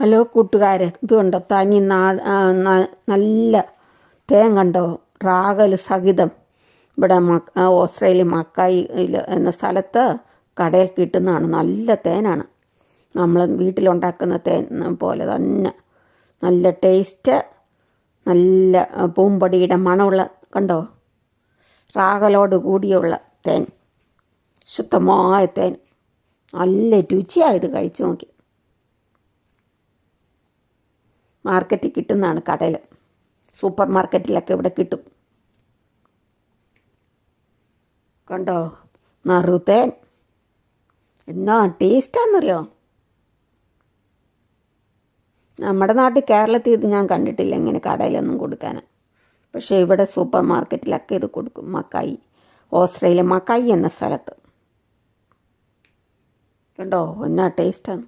Hello കൂട്ടുകാരെ ഇത് കണ്ടോ? തനി നല്ല തേൻ കണ്ടോ? റാഗൽ സഹിതം. ഇവിടെ ആ, ഓസ്ട്രേലിയ മക്കായി എന്ന സ്ഥലത്ത് കടയിൽ കിട്ടുന്നതാണ്. നല്ല തേനാണ്. നമ്മൾ വീട്ടിലുണ്ടാക്കുന്ന തേൻ പോലെ തന്നെ. നല്ല ടേസ്റ്റ് നല്ല പൂമ്പൊടിയുടെ മണമുള്ള കണ്ടോ? റാഗലോട് കൂടിയുള്ള തേൻ. ശുദ്ധമായ തേൻ. നല്ല രുചിയായത് കഴിച്ചു നോക്കി. മാർക്കറ്റിൽ കിട്ടുന്നതാണ് കടയിൽ സൂപ്പർ മാർക്കറ്റിലൊക്കെ ഇവിടെ കിട്ടും. കണ്ടോ? നറുതേൻ എന്നാ ടേസ്റ്റാന്നറിയോ? നമ്മുടെ നാട്ടിൽ കേരളത്തിൽ ഇത് ഞാൻ കണ്ടിട്ടില്ല ഇങ്ങനെ കടയിലൊന്നും കൊടുക്കാൻ പക്ഷേ ഇവിടെ സൂപ്പർ മാർക്കറ്റിലൊക്കെ ഇത് കൊടുക്കും. മക്കായി. ഓസ്ട്രേലിയ മക്കായി എന്ന സ്ഥലത്ത്. കണ്ടോ? എന്നാ ടേസ്റ്റാണ്